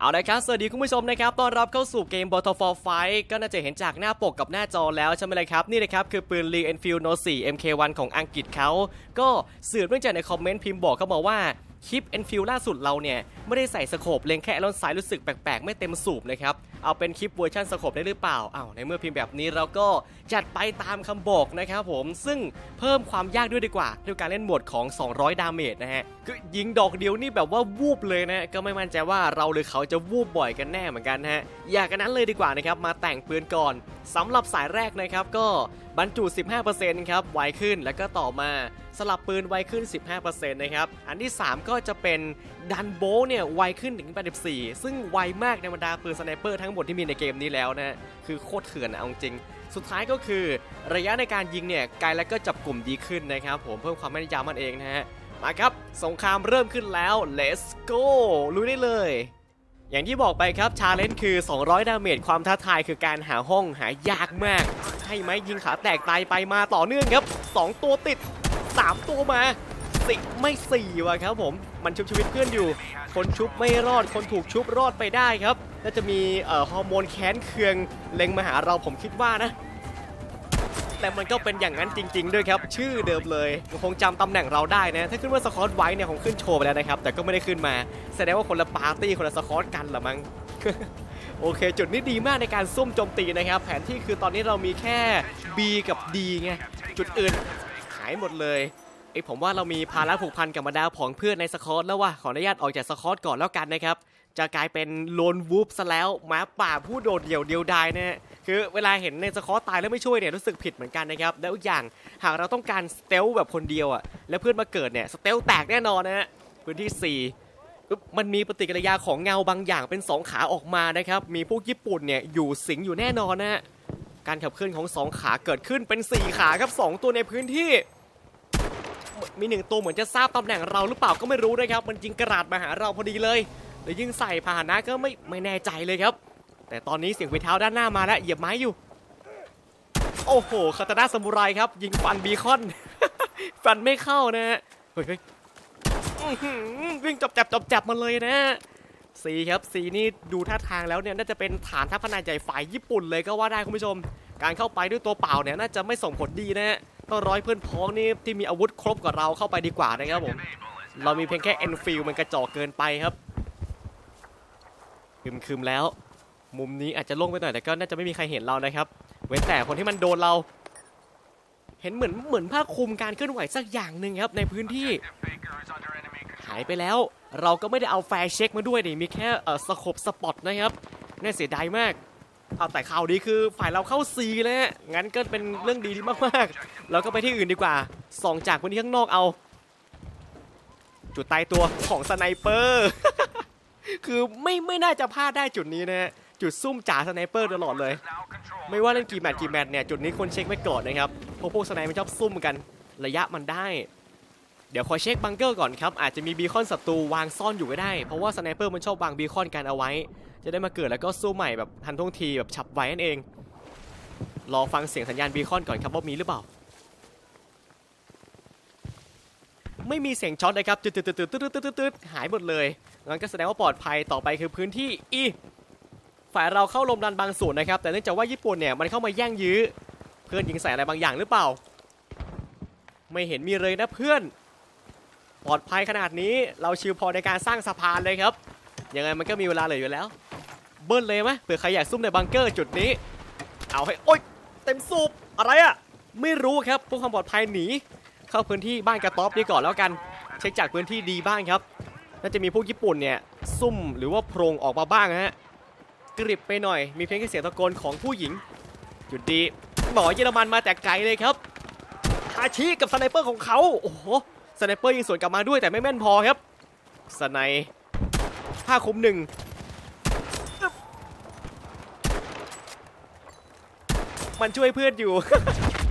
เอาละครับ สวัสดีคุณผู้ชมนะครับ ต้อนรับเข้าสู่เกม Battlefield Fight ก็น่าจะเห็นจากหน้าปกกับหน้าจอแล้วใช่ไหมละครับ นี่นะครับ คือปืน Lee Enfield No 4 MK1 ของอังกฤษเขา ก็สืบเนื่องจากในคอมเมนต์พิมพ์บอกเขาบอกว่า คลิป Enfield ล่าสุดเราเนี่ยไม่ได้ใส่สโคปเลงแค่ล้นซ้ายรู้สึกแปลกๆ ไม่เต็มสูบนะครับ เอาเป็นคลิปเวอร์ชันสโคปได้หรือเปล่าอ้าวในเมื่อพิมพ์แบบนี้เราก็จัดไปตามคำบอกนะครับผมซึ่งเพิ่มความยากด้วยดีกว่าด้วยการเล่นโหมดของ 200 ดาเมจนะฮะคือยิงดอกเดียวนี่แบบว่าวูบเลยนะก็ไม่มั่นใจว่าเราหรือเขาจะวูบบ่อยกันแน่เหมือนกันนะฮะอยากกันนั้นเลยดีกว่านะครับมาแต่งปืนก่อนสำหรับสายแรกนะครับก็บรรจุ 15%ครับไวขึ้นแล้วก็ต่อมา สลับปืนไวขึ้น 15%นะครับ อันที่ 3 ก็จะเป็นดันโบเนี่ยไวขึ้นถึง 84 ซึ่งไวมากในบรรดาปืนสไนเปอร์ทั้งหมดที่มีในเกมนี้แล้วนะ คือโคตรเถื่อนนะเอาจริง สุดท้ายก็คือระยะในการยิงเนี่ยไกลแล้วก็จับกลุ่มดีขึ้นนะครับผมเพิ่มความแม่นยำมันเองนะฮะ มาครับ สงครามเริ่มขึ้นแล้ว let's go ลุยได้เลยอย่างที่บอกไปครับชาเลนจ์คือ 200 ดาเมจความท้าทายคือการหาห้องหายากมาก ให้ไหมยิงขาแตกตายไปมาต่อเนื่องครับ 2 ตัวติด 3 ตัวมาสิไม่สี่ว่ะครับผมมันชุบชีวิตเพื่อนอยู่ คนชุบไม่รอดคนถูกชุบรอดไปได้ครับน่าจะมีฮอร์โมนแค้นเคืองเล็งมาหาเราผมคิดว่านะ แต่มันก็เป็นอย่างนั้นจริง ๆ ด้วยครับ ชื่อเดิมเลยคงจำตำแหน่งเราได้นะ ถ้าขึ้นว่าสกอตไว้เนี่ยคงขึ้นโชว์ไปแล้วนะครับ แต่ก็ไม่ได้ขึ้นมา แสดงว่าคนละปาร์ตี้คนละสกอตกันละมั้งโอเค จุดนี้ดีมากในการซุ่มโจมตีนะครับ แผนที่คือตอนนี้เรามีแค่ B กับ D ไงจุดอื่นายหมดเลยไอผมว่าเรามีภาระผูกพันกับบรรดาผองเพื่อนในสกอตแล้วว่ะขออนุญาตออกจากสกอตก่อนแล้วกันนะครับจะกลายเป็นโลนวูฟซะแล้วหมาป่าผู้โดดเดี่ยวเดียวดายนะฮะคือเวลาเห็นในสกอตตายแล้วไม่ช่วยเนี่ยรู้สึกผิดเหมือนกันนะครับแล้วอีกอย่างหากเราต้องการสเตลแบบคนเดียวอะแล้วเพื่อนมาเกิดเนี่ยสเตลแตกแน่นอนนะฮะพื้นที่ 4มันมีปฏิกิริยาของเงาบางอย่างเป็น 2 ขาออกมานะครับ มีพวกญี่ปุ่นเนี่ยอยู่สิงอยู่แน่นอนนะฮะ การขับเคลื่อนของ 2 ขาเกิดขึ้นเป็น 4 ขาครับ 2 ตัวในพื้นที่ มีหนึ่งตัวเหมือนจะทราบตำแหน่งเราหรือเปล่าก็ไม่รู้นะครับ มันยิงกระดาษมาหาเราพอดีเลยหรือยิงใส่พาหนะก็ไม่ไม่แน่ใจเลยครับ แต่ตอนนี้เสียงฝีเท้าด้านหน้ามาแล้วเหยียบไม้อยู่ โอ้โหคาตานาซามูไรครับ ยิงฟันบีคอน ฟันไม่เข้านะฮะเฮ้ยวิ่งจับจับจับจับมาเลยนะสีครับสีนี่ดูท่าทางแล้วเนี่ยน่าจะเป็นฐานทัพพนาใหญ่ฝ่ายญี่ปุ่นเลยก็ว่าได้คุณผู้ชม การเข้าไปด้วยตัวเปล่าเนี่ยน่าจะไม่ส่งผลดีนะฮะ ต้องร้อยเพื่อนพ้องนี่ที่มีอาวุธครบกว่าเราเข้าไปดีกว่านะครับผม เรามีเพียงแค่เอ็นฟิลมันกระจอกเกินไปครับคืมๆแล้ว มุมนี้อาจจะโล่งไปหน่อยแต่ก็น่าจะไม่มีใครเห็นเรานะครับ เว้นแต่คนที่มันโดนเรา เห็นเหมือนเหมือนผ้าคลุมการเคลื่อนไหวสักอย่างหนึ่งครับในพื้นที่หายไปแล้ว เราก็ไม่ได้เอาแฟร์เช็คมาด้วยนี่มีแค่เออสโคปสปอตนะครับน่าเสียดายมาก เอาแต่ข่าวดีคือฝ่ายเราเข้าซีแล้วฮะงั้นก็เป็นเรื่องดีมากๆเราก็ไปที่อื่นดีกว่าส่องจากพื้นที่ข้างนอกเอา จุดตายตัวของสไนเปอร์ คือไม่ไม่น่าจะพลาดได้จุดนี้นะฮะจุดซุ่มจ่าสไนเปอร์ตลอดเลย ไม่ว่าเล่นกี่แมตช์กี่แมตช์เนี่ยจุดนี้คนเช็คไว้ก่อนนะครับเพราะพวกสไนมันชอบซุ่มกัน ระยะมันได้ เดี๋ยวคอยเช็คบังเกอร์ก่อนครับอาจจะมีบีคอนศัตรูวางซ่อนอยู่ก็ได้ เพราะว่าสไนเปอร์มันชอบวางบีคอนกันเอาไว้ จะได้มาเกิดแล้วก็สู้ใหม่แบบทันท่วงทีแบบฉับไวนั่นเอง รอฟังเสียงสัญญาณบีคอนก่อนครับว่ามีหรือเปล่า ไม่มีเสียงช็อตเลยครับตืดตืดตืดตืดตืดตืดตืดหายหมดเลยงั้นก็แสดงว่าปลอดภัยต่อไปคือพื้นที่อีฝ่ายเราเข้าลมดันบางส่วนนะครับ แต่เนื่องจากว่าญี่ปุ่นเนี่ยมันเข้ามาแย่งยื้อ เพื่อนยิงใส่อะไรบางอย่างหรือเปล่า ไม่เห็นมีเลยนะเพื่อน ปลอดภัยขนาดนี้เราชิวพอในการสร้างสะพานเลยครับยังไงมันก็มีเวลาเหลืออยู่แล้ว เบิ้ลเลยไหมเผื่อใครอยากซุ่มในบังเกอร์จุดนี้ เอาให้โอ๊ยเต็มสูบอะไรอะไม่รู้ครับพื่อความปลอดภัยหนีเข้าพื้นที่บ้านกระต๊อบดีก่อนแล้วกัน เช็คจากพื้นที่ดีบ้างครับน่าจะมีพวกญี่ปุ่นเนี่ยซุ่มหรือว่าโพรงออกมาบ้างนะฮะกริบไปหน่อย มีเพียงแค่เสียงตะโกนของผู้หญิงจุดดีหมอเยอรมันมาแต่ไกลเลยครับฮาชิกับสไนเปอร์ของเขาโอ้โหสไนเปอร์ยิงสวนกลับมาด้วยแต่ไม่แม่นพอครับสไนผ้าคุมหนึ่งอึ๊บ มันช่วยเพื่อนอยู่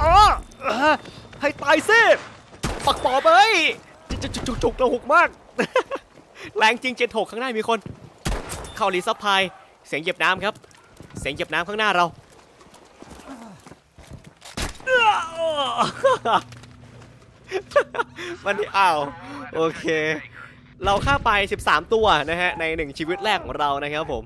อ๋อให้ตายซิปักปอบเอ้ยจุกจุกจุกระหุกมาก แรงจริงเจ็ดหกข้างหน้ามีคน เข้ารีซัพพายเสียงเหยียบน้ำครับ เสียงเหยียบน้ำข้างหน้าเรามันอ้าวโอเค เราฆ่าไป 13 ตัวนะฮะใน1ชีวิตแรกของเรานะครับผม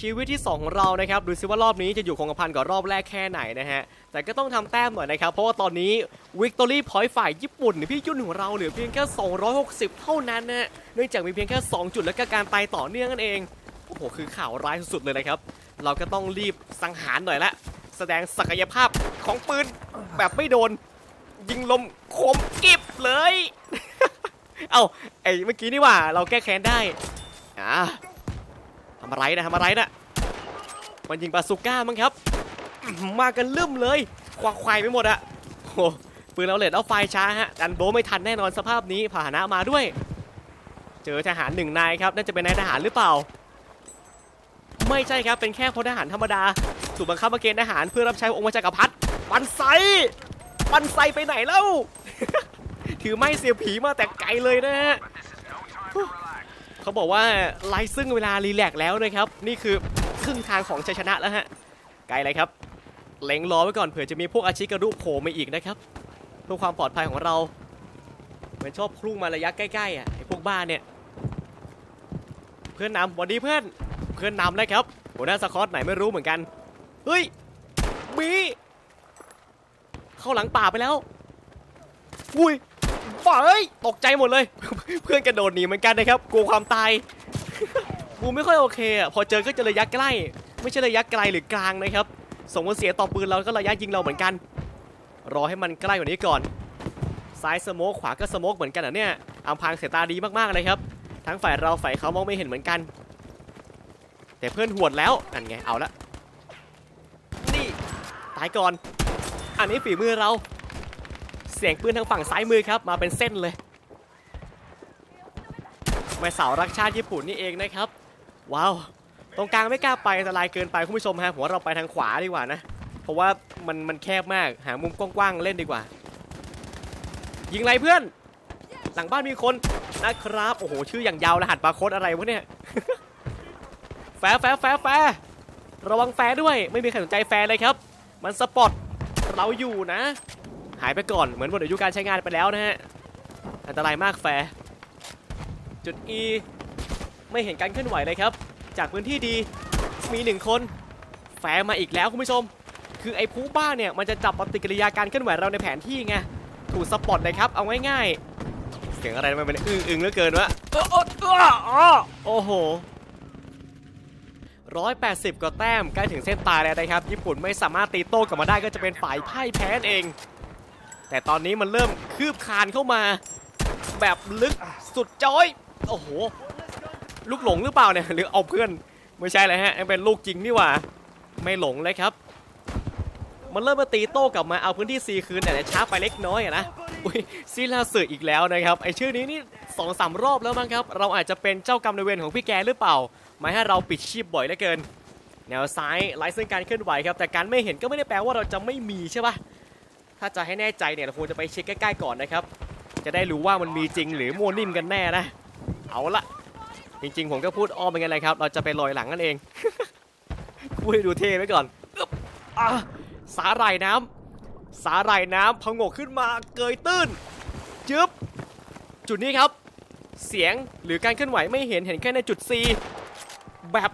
ชีวิตที่ 2 ของเรานะครับดูซิว่ารอบนี้จะอยู่คงกระพันกับรอบแรกแค่ไหนนะฮะ แต่ก็ต้องทำแต้มหน่อยนะครับ เพราะว่าตอนนี้วิกตอรี่พอยต์ฝ่ายญี่ปุ่นหรือพี่ยุ่นของเราเหลือเพียงแค่ 260 เท่านั้นนะเนื่องจากมีเพียงแค่ 2 จุดและก็การไปต่อเนื่องนั่นเอง โอ้โห คือข่าวร้ายสุดๆเลยนะครับ เราก็ต้องรีบสังหารหน่อยละ แสดงศักยภาพของปืนแบบไม่โดน ยิงลมคมกิบเลย เอ้าไอ้เมื่อกี้นี่ว่าเราแก้แค้นได้อ่า ทำอะไรนะทำอะไรนะมันยิงบาซูก้ามั้งครับ มากันลืมเลยควักควายไปหมดอะโอ้ปืนเราเลดเอาไฟช้าฮะดันโบไม่ทันแน่นอนสภาพนี้พานะมาด้วย เจอทหารหนึ่งนายครับน่าจะเป็นนายทหารหรือเปล่า ไม่ใช่ครับเป็นแค่พลทหารธรรมดาถูกบังคับมาเกณฑ์ทหารเพื่อรับใช้องค์พระจักรพรรดิปันไซปันไซไปไหนแล้วถือไม้เสียผีมาแต่ไกลเลยนะฮะ เขาบอกว่าไล่ซึ่งเวลารีแลกแล้วนะครับ นี่คือครึ่งทางของชัยชนะแล้วฮะไกลเลยครับ เล็งรอไว้ก่อนเผื่อจะมีพวกอาชิกรุโผล่มาอีกนะครับเพื่อความปลอดภัยของเราเหมันชอบคลุ้งมาระยะใกล้ๆอะไอ้พวกบ้านเนี่ย เพื่อนนำวันดีเพื่อนเพื่อนนำเลยครับหัวหน้าสกอตไหนไม่รู้เหมือนกันเฮ้ยมีเข้าหลังป่าไปแล้วอุ้ย ฝ่าเอ้ยตกใจหมดเลย เพื่อนกระโดดหนีเหมือนกันนะครับกลัวความตายบูไม่ค่อยโอเคอะพอเจอก็จะระยะใกล้ ไม่ใช่ระยะไกลหรือกลางนะครับส่งผลเสียต่อปืนเราก็ระยะยิงเราเหมือนกัน รอให้มันใกล้กว่านี้ก่อน ซ้ายสโมกขวาก็สโมกเหมือนกันอะเนี่ยอำพางเสายตาดีมากๆเลยครับ ทั้งฝ่ายเราฝ่ายเขามองไม่เห็นเหมือนกัน แต่เพื่อนหวดแล้วนั่นไงเอาละนี่ตายก่อน อันนี้ฝีมือเรา เสียงปืนทางฝั่งซ้ายมือครับมาเป็นเส้นเลยแม่สาวรักชาติญี่ปุ่นนี่เองนะครับ ว้าว ตรงกลางไม่กล้าไปอันตรายเกินไปคุณผู้ชมฮะผมว่าเราไปทางขวาดีกว่านะ เพราะว่ามันมันแคบมากหามุมกว้างๆเล่นดีกว่า ยิงไรเพื่อน หลังบ้านมีคนนะครับ โอ้โหชื่ออย่างยาวรหัสบาร์โค้ดอะไรวะเนี่ยแฟแฟแฟแฟร์ระวังแฟด้วยไม่มีใครสนใจแฟเลยครับ มันสปอตเราอยู่นะ หายไปก่อนเหมือนหมดอายุการใช้งานไปแล้วนะฮะอันตรายมากแฟร์จุด E ไม่เห็นการเคลื่อนไหวเลยครับ จากพื้นที่ดีมีหนึ่งคนแฟร์มาอีกแล้วคุณผู้ชม คือไอ้ผู้บ้าเนี่ยมันจะจับปฏิกิริยาการเคลื่อนไหวเราในแผนที่ไงถูกสปอตเลยครับ เอาง่ายๆเสียงอะไรมันเป็นอึ้งอึงๆเหลือเกินวะเออเออเอออ๋อโอ้โห180กว่าแต้มใกล้ถึงเส้นตายแล้วนะครับ ญี่ปุ่นไม่สามารถตีโต้กลับมาได้ก็จะเป็นฝ่ายพ่ายแพ้เอง แต่ตอนนี้มันเริ่มคืบคลานเข้ามา แบบลึกสุดจอย โอ้โห ลูกหลงหรือเปล่าเนี่ย หรือเอาเพื่อน ไม่ใช่เลยฮะยังเป็นลูกจริงนี่หว่า ไม่หลงเลยครับ มันเริ่มมาตีโต้กลับมาเอาพื้นที่ซีคืนแต่ช้าไปเล็กน้อยนะอุ้ยซีลาสึอีกแล้วนะครับไอชื่อนี้นี่สองสามรอบแล้วมั้งครับ เราอาจจะเป็นเจ้ากรรมนายเวรของพี่แกหรือเปล่าหมายให้เราปิดชีพบ่อยเหลือเกิน แนวซ้ายไร้ซึ่งการเคลื่อนไหวครับ แต่การไม่เห็นก็ไม่ได้แปลว่าเราจะไม่มีใช่ปะ ถ้าจะให้แน่ใจเนี่ยเราควรจะไปเช็คใกล้ๆก่อนนะครับ จะได้รู้ว่ามันมีจริงหรือมัวนิ่มกันแน่นะ เอาละจริงๆ ผมก็พูดอ้อมเป็นไงเลยครับ เราจะไปลอยหลังนั่นเอง พูดให้ดูเท่ไว้ก่อนอสาหร่ายน้ำสาหร่ายน้ำพองกขึ้นมาเกยตื้นจึ๊บจุดนี้ครับ เสียงหรือการเคลื่อนไหวไม่เห็นเห็นแค่ในจุด C แบบ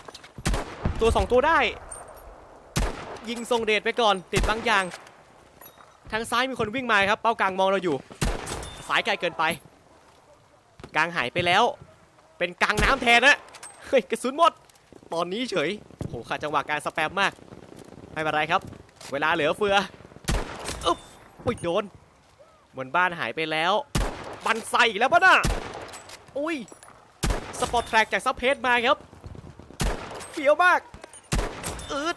ตัวสองตัวได้ ยิงทรงเดชไปก่อนติดบางอย่าง ทางซ้ายมีคนวิ่งมาครับ เป้ากลางมองเราอยู่ สายไกลเกินไป กลางหายไปแล้ว เป็นกลางน้ำแทนนะเฮ้ยกระสุนหมด ตอนนี้เฉยโหขาดจังหวะการสแปมมาก ไม่เป็นไรครับ เวลาเหลือเฟืออึ๊บอุ้ยโดนบนบ้านหายไปแล้ว บันไซอีกแล้วปะน่ะอุ้ย สปอร์ตแทร็กจากซับเพจมาครับเฟี้ยวมาก อืด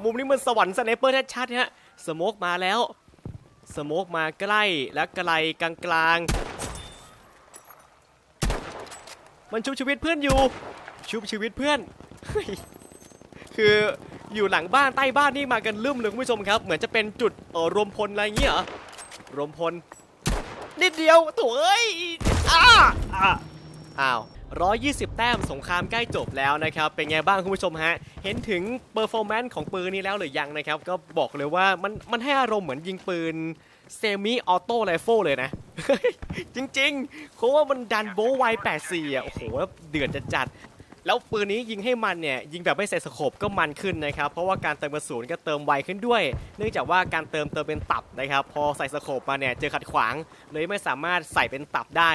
หมุมนี้มันสวรรค์สไนเปอร์ชัดๆฮะสโมกมาแล้วสโมกมาใกล้และไกลกลางกลางๆมันชุบชีวิตเพื่อนอยู่ ชุบชีวิตเพื่อน คืออยู่หลังบ้านใต้บ้านนี่มากันลืมเลยคุณผู้ชมครับ เหมือนจะเป็นจุดเออรวมพลอะไรอย่างเงี้ยเหรอรวมพลนิดเดียวโถ่เอ้ยอ้าอ่าอ้าว 120 แต้มสงครามใกล้จบแล้วนะครับ เป็นไงบ้างคุณผู้ชมฮะ เห็นถึงเปอร์ฟอร์แมนซ์ของปืนนี้แล้วหรือยังนะครับ ก็บอกเลยว่ามันมันให้อารมณ์เหมือนยิงปืนเซมิออโต้ไรเฟิลเลยนะ จริงๆเพราะว่ามันดันโบว์ไว84อะโอ้โหแล้วเดือดจะจัดแล้วปืนนี้ยิงให้มันเนี่ยยิงแบบไม่ใส่สโคปก็มันขึ้นนะครับ เพราะว่าการเติมกระสุนก็เติมไวขึ้นด้วย เนื่องจากว่าการเติมเติมเป็นตับนะครับ พอใส่สโคปมาเนี่ยเจอขัดขวาง เลยไม่สามารถใส่เป็นตับได้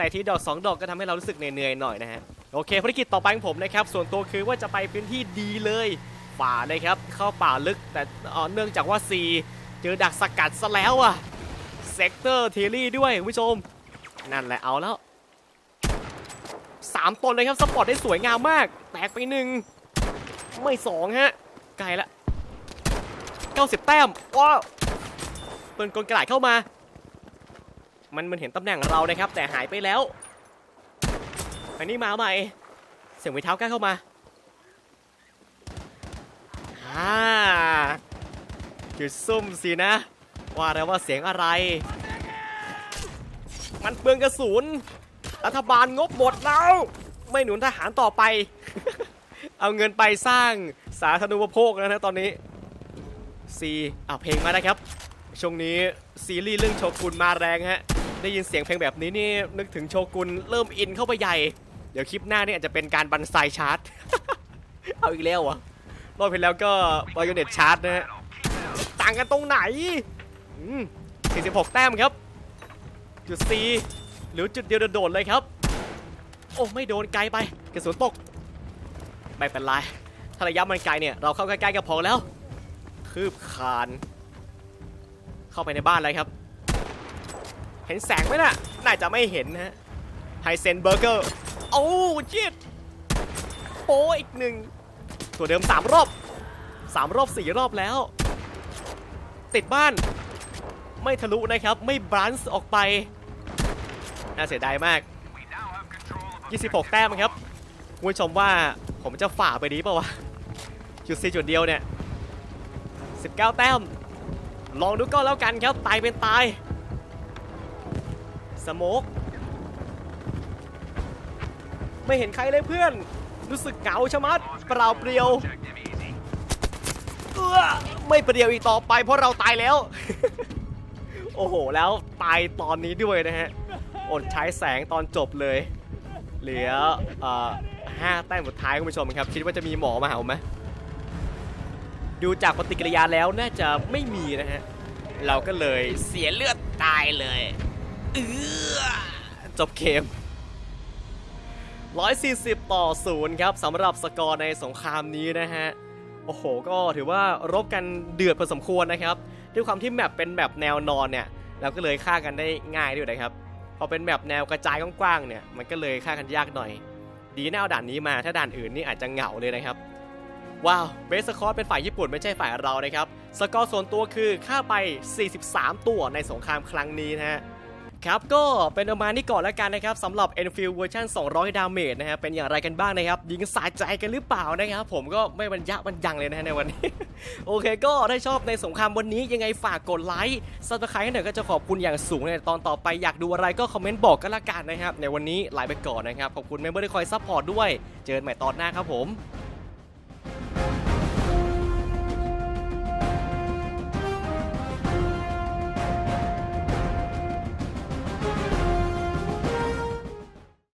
ใส่ทีดอกสองดอกก็ทำให้เรารู้สึกเหนื่อยๆหน่อยนะฮะโอเคภารกิจต่อไปของผมนะครับส่วนตัวคือว่าจะไปพื้นที่ดีเลยป่าเลยครับเข้าป่าลึกแต่เอ่อเนื่องจากว่า C เจอดักสกัดซะแล้วอะเซกเตอร์ทีรี่ด้วยคุณผู้ชม นั่นแหละเอาแล้วสามตนเลยครับสปอร์ตได้สวยงามมาก แตกไปหนึ่งไม่สองฮะไกลละ 90 แต้มว้าวเปิดกลกระดาษเข้ามา มันมันเห็นตำแหน่งเรานะครับ แต่หายไปแล้ว อันนี้มาใหม่ เสียงวิเท้ากล้เข้ามาอ่าจุดซุ่มสินะ ว่าแล้วว่าเสียงอะไร มันเปลืองกระสุน รัฐบาลงบหมดแล้ว ไม่หนุนทหารต่อไป เอาเงินไปสร้างสาธารณูปโภคแล้วนะตอนนี้ซีอะเพลงมาแล้ครับ ช่วงนี้ซีรีส์เรื่องโชกุนมาแรงฮะ ได้ยินเสียงเพลงแบบนี้นี่นึกถึงโชกุนเริ่มอินเข้าไปใหญ่ เดี๋ยวคลิปหน้านี่อาจจะเป็นการบันไซชาร์ตเอาอีกแล้วเหรอรอบที่แล้วก็บอยเน็ตชาร์จนะฮะต่างกันตรงไหนอืม46 แต้มครับ จุด C หรือจุดเดียวโดดเลยครับ โอ้ ไม่โดนไกลไปกระสุนตก ไม่เป็นไรถ้าระยะมันไกลเนี่ย เราเข้าใกล้ๆก็พอแล้ว คืบคาน เข้าไปในบ้านเลยครับ เห็นแสงไหมน่ะ น่าจะไม่เห็นนะฮะไฮเซนเบอร์เกอร์โอ้จิตโอ้อีกหนึ่ง ตัวเดิม 3 รอบ 3 รอบ 4 รอบแล้ว ติดบ้าน ไม่ทะลุนะครับ ไม่บรันส์ออกไป น่าเสียดายมาก 26 แต้มครับคุณผู้ชมว่าผมจะฝ่าไปดีเปล่าวะ จุดสี่จุดเดียวเนี่ย 19 แต้ม ลองดูก็แล้วกันครับ ตายเป็นตาย สโมกไม่เห็นใครเลยเพื่อน รู้สึกเหงาชะมัด เปล่าเปลี่ยวเออไม่เปลี่ยวอีกต่อไปเพราะเราตายแล้ว โอ้โห แล้วตายตอนนี้ด้วยนะฮะ อดใช้แสงตอนจบเลย เหลือเอ่อห้าแต้มสุดท้ายคุณผู้ชมครับ คิดว่าจะมีหมอมาหาไหมดูจากปฏิกิริยาแล้วน่าจะไม่มีนะฮะ เราก็เลยเสียเลือดตายเลย เออจบเกม140 ต่อ 0 ครับสำหรับสกอร์ในสงครามนี้นะฮะ โอ้โห ก็ถือว่ารบกันเดือดพอสมควรนะครับ ด้วยความที่แมปเป็นแบบแนวนอนเนี่ยเราก็เลยฆ่ากันได้ง่ายด้วยนะครับ พอเป็นแบบแนวกระจายกว้างๆเนี่ย มันก็เลยฆ่ากันยากหน่อย ดีแนะเอาด่านนี้มาถ้าด่านอื่นนี่อาจจะเหงาเลยนะครับ ว้าว เบสสกอร์เป็นฝ่ายญี่ปุ่นไม่ใช่ฝ่ายเรานะครับ สกอร์ส่วนตัวคือฆ่าไป 43 ตัวในสงครามครั้งนี้นะฮะ ครับก็เป็นประมาณนี้ก่อนแล้วกันนะครับสำหรับ Enfield เวอร์ชัน200 ดาเมจนะฮะเป็นอย่างไรกันบ้างนะครับยิงสายใจกันหรือเปล่านะครับ ผมก็ไม่บรรยะบรรยังเลยนะฮะในวันนี้ โอเคก็ถ้าชอบในสงครามวันนี้ยังไงฝากกดไลค์ซับสไครต์ให้หน่อยก็จะขอบคุณอย่างสูงในตอนต่อไปอยากดูอะไรก็คอมเมนต์บอกกันละกันนะครับในวันนี้ลาไปก่อนนะครับขอบคุณเมมเบอร์ที่คอยซัพพอร์ตด้วย เจอกันใหม่ตอนหน้าครับผม